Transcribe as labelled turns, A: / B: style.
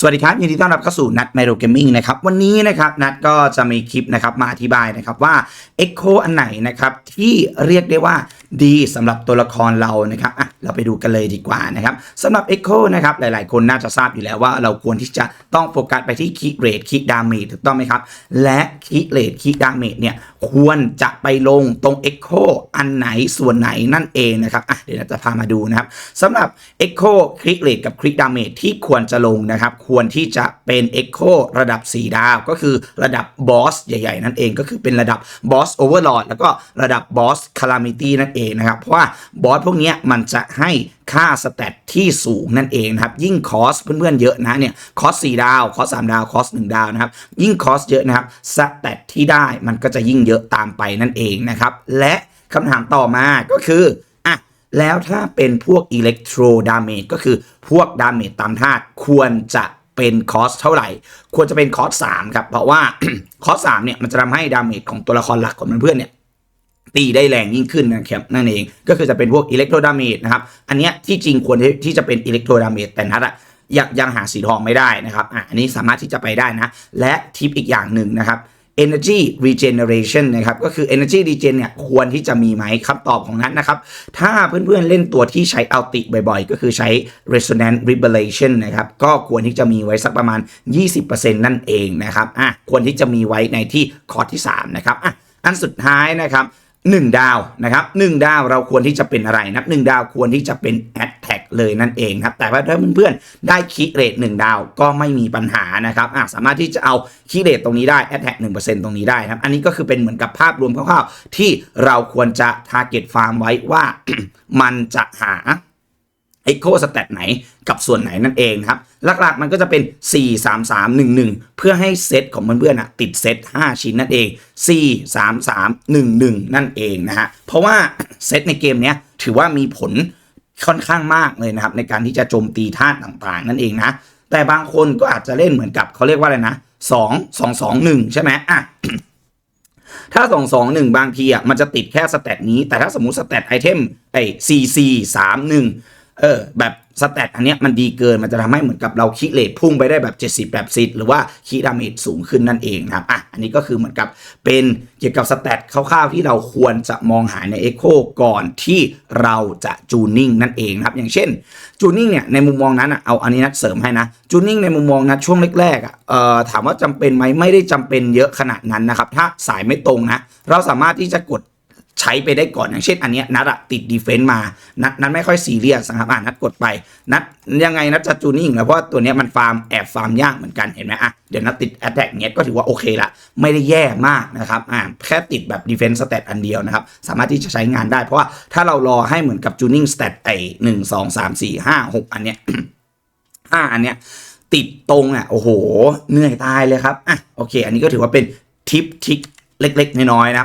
A: สวัสดีครับ ยินดีต้อนรับเข้าสู่นัดไมโรเกมมิ่งนะครับ วันนี้นะครับ นัดก็จะมีคลิปนะครับมาอธิบายนะครับว่า Echo อันไหนนะครับ ที่เรียกได้ว่า ดีสำหรับตัวละครเรานะครับอะเราไปดูกันเลยดีกว่านะครับสำหรับ Echo นะครับหลายๆ คนน่าจะทราบอยู่แล้วว่าเราควรที่จะต้องโฟกัสไปที่คิเรทคิดาเมจถูกต้องไหมครับ และคิเรทคิดาเมจเนี่ยควรจะไปลงตรง Echo อันไหนส่วนไหนนั่นเองนะครับอะเดี๋ยวเราจะพามาดูนะครับสำหรับ Echo คลิเรทกับคลิดาเมจที่ควรจะลงนะครับ ควรที่จะเป็น Echo ระดับ 4 ดาว ก็คือระดับบอสใหญ่ ๆ นั่นเองก็คือเป็นระดับบอสโอเวอร์ลอดแล้วก็ระดับบอสคาลามิตี้นั่นเองนะครับ เพราะว่าบอสพวกนี้มันจะให้ค่าสเตตที่สูงนั่นเองนะครับ ยิ่งคอสเพื่อนๆเยอะนะเนี่ยคอส4ดาวคอส3ดาวคอส1ดาวนะครับ ยิ่งคอสเยอะนะครับสเตตที่ได้มันก็จะยิ่งเยอะตามไปนั่นเองนะครับ และคำถามต่อมาก็คืออะแล้วถ้าเป็นพวกอิเล็กโทรดาเมจก็คือพวกดาเมจตามธาตุควรจะเป็นคอสเท่าไหร่ ควรจะเป็นคอสสามครับ เพราะว่าคอสสามเนี่ยมันจะทำให้ดาเมจของตัวละครหลักของเพื่อนๆเนี่ย ตีได้แรงยิ่งขึ้นนะครับนั่นเองก็คือจะเป็นพวกอิเล็กโทรดาเมจนะครับอันเนี้ยที่จริงควรที่จะเป็นอิเล็กโทรดาเมจแต่นัดอะยังยังหาสีทองไม่ได้นะครับอันนี้สามารถที่จะไปได้นะ และทิปอีกอย่างหนึ่งนะครับ energy regeneration นะครับ ก็คือ energy regen เนี่ยควรที่จะมีไหมคำตอบของนั้นนะครับ ถ้าเพื่อนๆเล่นตัวที่ใช้อัลติบ่อยๆ ก็คือใช้ resonance revelation นะครับ ก็ควรที่จะมีไว้สักประมาณ 20%นั่นเองนะครับ อะ ควรที่จะมีไว้ในที่คอร์สที่ 3 นะครับ อะ อันสุดท้ายนะครับ 1 ดาวนะครับ1ดาวเราควรที่จะเป็นอะไรนะครับ1ดาวควรที่จะเป็นแอดแท็กเลยนั่นเองครับแต่ว่าถ้าเพื่อนๆได้คีเรท1ดาวก็ไม่มีปัญหานะครับสามารถที่จะเอาคีเรทตรงนี้ได้ a t t a c k 1%ตรงนี้ได้ครับอันนี้ก็คือเป็นเหมือนกับภาพรวมคร่าวๆที่เราควรจะ target farm ไว้ว่ามันจะหา Echo Stat ไหนกับส่วนไหนนั่นเองนะครับ หลักๆมันก็จะเป็น 4 3 3 1 1 เพื่อให้เซตของเพื่อนๆนะติดเซต5 ชิ้นนั่นเอง 4 3 3 1 1 นั่นเองนะฮะ เพราะว่าเซตในเกมนี้ถือว่ามีผลค่อนข้างมากเลยนะครับ ในการที่จะโจมตีธาตุต่างๆ นั่นเองนะ แต่บางคนก็อาจจะเล่นเหมือนกับเขาเรียกว่าอะไรนะ 2 2 2 1 ใช่ไหมอะถ้า 2 2 1 บางทีอะมันจะติดแค่สแตทนี้ แต่ถ้าสมมุติสแตทไอเทมไอ้4 4 3 1 เออแบบสแตทอันเนี้ยมันดีเกินมันจะทำให้เหมือนกับเราคิเลทพุ่งไปได้แบบ 70 แบบซิดหรือว่าคีดาเมจสูงขึ้นนั่นเองนะครับอะอันนี้ก็คือเหมือนกับเป็นเกี่ยวกับสแตทคร่าวๆที่เราควรจะมองหาใน Echo ก่อนที่เราจะจูนนิ่งนั่นเองนะครับอย่างเช่นจูนนิ่งเนี่ยในมุมมองนั้นอะเอาอันนี้นัดเสริมให้นะจูนนิ่งในมุมมองนะช่วงแรกๆอะเอ่อถามว่าจำเป็นไหมไม่ได้จำเป็นเยอะขนาดนั้นนะครับถ้าสายไม่ตรงนะเราสามารถที่จะกด ใช้ไปได้ก่อนอย่างเช่นอันเนี้ยนัดติดดีเฟนต์มา นัดนัดไม่ค่อยซีเรียสนะครับอ่านัดกดไป นัดยังไงนัดจะจูนิ่งแล้วเพราะตัวเนี้ยมันฟาร์มแอบฟาร์มยากเหมือนกันเห็นไหมอะเดี๋ยวนัดติดแอตแทกเนี้ยก็ถือว่าโอเคละไม่ได้แย่มากนะครับอ่าแค่ติดแบบดีเฟนส์สเตตอันเดียวนะครับสามารถที่จะใช้งานได้ เพราะว่าถ้าเรารอให้เหมือนกับจูนิ่งสเตตไอหนึ่งสองสามสี่ห้าหกอันเนี้ยห้าอันเนี้ยติดตรงอะโอ้โหเหนื่อยตายเลยครับอะโอเค อันนี้ก็ถือว่าเป็นทิปทิกเล็ก ๆ น้อยๆนะ